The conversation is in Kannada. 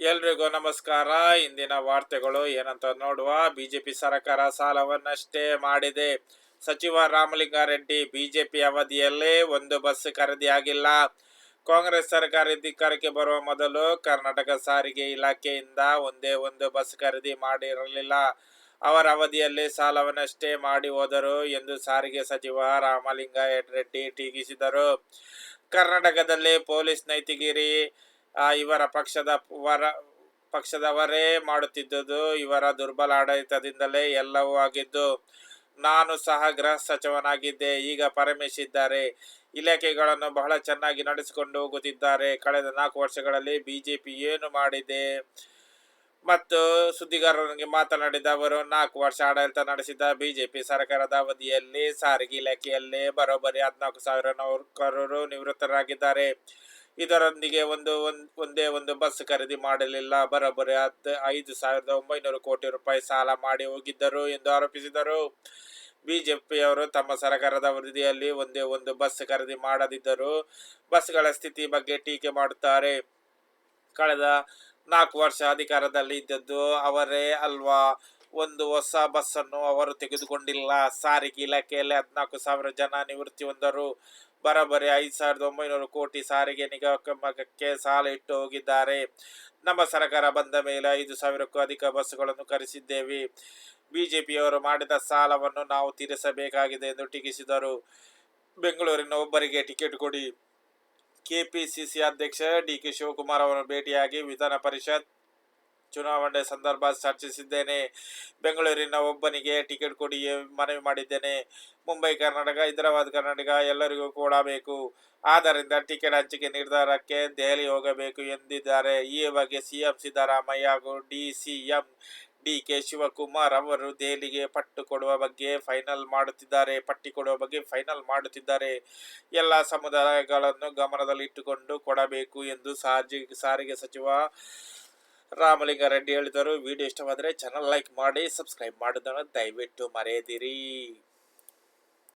ಎಲ್ರಿಗೂ ನಮಸ್ಕಾರ. ಇಂದಿನ ವಾರ್ತೆಗಳು ಏನಂತ ನೋಡುವ. ಬಿಜೆಪಿ ಸರ್ಕಾರ ಸಾಲವನ್ನಷ್ಟೇ ಮಾಡಿದೆ. ಸಚಿವ ರಾಮಲಿಂಗಾರೆಡ್ಡಿ ಬಿಜೆಪಿ ಅವಧಿಯಲ್ಲೇ ಒಂದು ಬಸ್ ಖರೀದಿಯಾಗಿಲ್ಲ ಕಾಂಗ್ರೆಸ್ ಸರ್ಕಾರ ಅಧಿಕಾರಕ್ಕೆ ಬರುವ ಮೊದಲು ಕರ್ನಾಟಕ ಸಾರಿಗೆ ಇಲಾಖೆಯಿಂದ ಒಂದೇ ಒಂದು ಬಸ್ ಖರೀದಿ ಮಾಡಿರಲಿಲ್ಲ. ಅವರ ಅವಧಿಯಲ್ಲಿ ಸಾಲವನ್ನಷ್ಟೇ ಮಾಡಿ ಹೋದರು ಎಂದು ಸಾರಿಗೆ ಸಚಿವ ರಾಮಲಿಂಗಾರೆಡ್ಡಿ ಟೀಕಿಸಿದರು. ಕರ್ನಾಟಕದಲ್ಲಿ ಪೊಲೀಸ್ ನೈತಿಗಿರಿ ಇವರ ಪಕ್ಷದ ವರ ಪಕ್ಷದವರೇ ಮಾಡುತ್ತಿದ್ದುದು. ಇವರ ದುರ್ಬಲ ಆಡಳಿತದಿಂದಲೇ ಎಲ್ಲವೂ ಆಗಿದ್ದು, ನಾನು ಸಹ ಗೃಹ ಸಚಿವನಾಗಿದ್ದೆ. ಈಗ ಪರಮೇಶ್ ಇದ್ದಾರೆ ಇಲಾಖೆಗಳನ್ನು ಬಹಳ ಚೆನ್ನಾಗಿ ನಡೆಸಿಕೊಂಡು ಹೋಗುತ್ತಿದ್ದಾರೆ. ಕಳೆದ ನಾಲ್ಕು ವರ್ಷಗಳಲ್ಲಿ ಬಿಜೆಪಿ ಏನು ಮಾಡಿದೆ? ಮತ್ತು ಸುದ್ದಿಗಾರರೊಂದಿಗೆ ಮಾತನಾಡಿದ ಅವರು, ನಾಲ್ಕು ವರ್ಷ ಆಡಳಿತ ನಡೆಸಿದ ಬಿಜೆಪಿ ಸರ್ಕಾರದ ಅವಧಿಯಲ್ಲಿ ಸಾರಿಗೆ ಇಲಾಖೆಯಲ್ಲಿ ಬರೋಬ್ಬರಿ ಹದಿನಾಲ್ಕು ಸಾವಿರ ನೌಕರರು ನಿವೃತ್ತರಾಗಿದ್ದಾರೆ. ಇದರೊಂದಿಗೆ ಒಂದು, ಒಂದ್- ಒಂದೇ ಬಸ್ ಖರೀದಿ ಮಾಡಲಿಲ್ಲ. ಬರೋಬ್ಬರಿ ಹತ್ತು ಐದು ಸಾವಿರದ ಒಂಬೈನೂರು ಕೋಟಿ ರೂಪಾಯಿ ಸಾಲ ಮಾಡಿ ಹೋಗಿದ್ದರು ಎಂದು ಆರೋಪಿಸಿದರು. ಬಿಜೆಪಿಯವರು ತಮ್ಮ ಸರ್ಕಾರದ ಅವಧಿಯಲ್ಲಿ ಒಂದೇ ಒಂದು ಬಸ್ ಖರೀದಿ ಮಾಡದಿದ್ದರು ಬಸ್ಗಳ ಸ್ಥಿತಿ ಬಗ್ಗೆ ಟೀಕೆ ಮಾಡುತ್ತಾರೆ. ಕಳೆದ ನಾಲ್ಕು ವರ್ಷ ಅಧಿಕಾರದಲ್ಲಿ ಇದ್ದದ್ದು ಅವರೇ ಅಲ್ವಾ? ಒಂದು ಹೊಸ ಬಸ್ಸನ್ನು ಅವರು ತೆಗೆದುಕೊಂಡಿಲ್ಲ. ಸಾರಿಗೆ ಇಲಾಖೆಯಲ್ಲಿ ಹದಿನಾಲ್ಕು ಸಾವಿರ ಜನ ನಿವೃತ್ತಿ ಹೊಂದರು. ಬರಬರಿ ಐದು ಸಾವಿರದ ಒಂಬೈನೂರು ಕೋಟಿ ಸಾರಿಗೆ ನಿಗಮಕ್ಕೆ ಸಾಲ ಇಟ್ಟು ಹೋಗಿದ್ದಾರೆ. ನಮ್ಮ ಸರ್ಕಾರ ಬಂದ ಮೇಲೆ ಐದು ಸಾವಿರಕ್ಕೂ ಅಧಿಕ ಬಸ್ಸುಗಳನ್ನು ಕರೆಸಿದ್ದೇವೆ. ಬಿಜೆಪಿಯವರು ಮಾಡಿದ ಸಾಲವನ್ನು ನಾವು ತೀರಿಸಬೇಕಾಗಿದೆ ಎಂದು ಟೀಕಿಸಿದರು. ಬೆಂಗಳೂರಿನ ಒಬ್ಬರಿಗೆ ಟಿಕೆಟ್ ಕೊಡಿ. ಕೆಪಿಸಿಸಿ ಅಧ್ಯಕ್ಷ ಡಿ ಕೆ ಶಿವಕುಮಾರ್ ಅವರನ್ನು ಭೇಟಿಯಾಗಿ ವಿಧಾನ ಪರಿಷತ್ ಚುನಾವಣೆ ಸಂದರ್ಭ ಚರ್ಚಿಸಿದ್ದೇನೆ. ಬೆಂಗಳೂರಿನ ಒಬ್ಬನಿಗೆ ಟಿಕೆಟ್ ಕೊಡಿ ಮನವಿ ಮಾಡಿದ್ದೇನೆ. ಮುಂಬೈ ಕರ್ನಾಟಕ, ಹೈದರಾಬಾದ್ ಕರ್ನಾಟಕ ಎಲ್ಲರಿಗೂ ಕೊಡಬೇಕು ಆದ್ದರಿಂದ ಟಿಕೆಟ್ ಹಂಚಿಕೆ ನಿರ್ಧಾರಕ್ಕೆ ದೆಹಲಿ ಹೋಗಬೇಕು ಎಂದಿದ್ದಾರೆ. ಈ ಬಗ್ಗೆ ಸಿಎಂ ಸಿದ್ದರಾಮಯ್ಯ ಹಾಗೂ D CM D K Shivakumar ಅವರು ದೆಹಲಿಗೆ ಪಟ್ಟು ಕೊಡುವ ಬಗ್ಗೆ ಫೈನಲ್ ಮಾಡುತ್ತಿದ್ದಾರೆ. ಪಟ್ಟಿ ಕೊಡುವ ಬಗ್ಗೆ ಫೈನಲ್ ಮಾಡುತ್ತಿದ್ದಾರೆ. ಎಲ್ಲ ಸಮುದಾಯಗಳನ್ನು ಗಮನದಲ್ಲಿಟ್ಟುಕೊಂಡು ಕೊಡಬೇಕು ಎಂದು ಸಾರಿಗೆ ಸಾರಿಗೆ ಸಚಿವ ರಾಮಲಿಂಗಾರೆಡ್ಡಿ ಹೇಳಿದರು. ವಿಡಿಯೋ ಇಷ್ಟವಾದರೆ ಚಾನಲ್ ಲೈಕ್ ಮಾಡಿ ಸಬ್ಸ್ಕ್ರೈಬ್ ಮಾಡೋದನ್ನು ದಯವಿಟ್ಟು ಮರೆಯದಿರಿ.